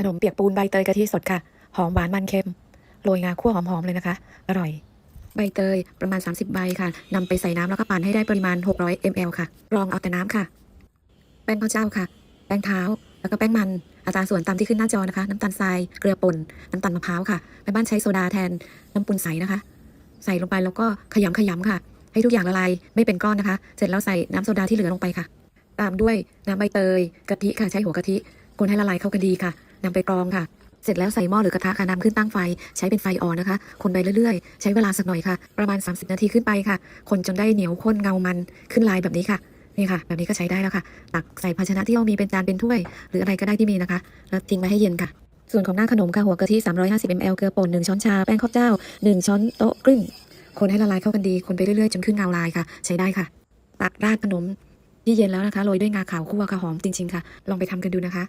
ขนมเปียกปูนใบเตยกะทิสดค่ะ หอมหวานมันเค็ม โรยงาคั่วหอมๆเลยนะคะ อร่อย ใบเตยประมาณ 30 ใบค่ะนำไปใส่น้ำแล้วก็ปั่นให้ได้ปริมาณ 600 ml ค่ะ รองเอาแต่น้ำค่ะ แป้งข้าวเจ้าค่ะ แป้งเท้า แล้วก็แป้งมัน อัตราส่วนตามที่ขึ้นหน้าจอนะคะ น้ำตาลทราย เกลือป่น น้ำตาลมะพร้าวค่ะแม่บ้านใช้โซดาแทน น้ำปูนใสนะคะ ใส่ลงไปแล้วก็ขยำขยำค่ะ ให้ทุกอย่างละลายไม่เป็นก้อนนะคะ เสร็จแล้วใส่น้ำโซดาที่เหลือลงไปค่ะ ตามด้วยน้ำใบเตยกะทิค่ะ ใช้หัวกะทิ คนให้ละลายเข้ากันดีค่ะ นำไปกรองค่ะ เสร็จแล้วใส่หม้อหรือกระทะค่ะนำขึ้นตั้งไฟ ใช้เป็นไฟอ่อนนะคะ คนไปเรื่อยๆ ใช้เวลาสักหน่อยค่ะ ประมาณ 30 นาทีขึ้นไปค่ะ คนจนได้เหนียวข้นเงามันขึ้นลายแบบนี้ค่ะนี่ค่ะ แบบนี้ก็ใช้ได้แล้วค่ะ ตักใส่ภาชนะที่เรามีเป็นจานเป็นถ้วย หรืออะไรก็ได้ที่มีนะคะ แล้วทิ้งไว้ให้เย็นค่ะ ส่วนของหน้าขนมค่ะหัวกะทิ 350 ml เกลือป่น1ช้อนชา แป้งข้าวเจ้า 1 ช้อนโต๊ะครึ่ง คนให้ละลายเข้ากันดี คนไปเรื่อยๆ จนขึ้นเงาลายค่ะ ใช้ได้ค่ะ ตักราดขนมที่เย็นแล้วนะคะโรยด้วยงาขาวคั่วค่ะหอมจริงๆค่ะ ลองไปทำกันดูนะคะ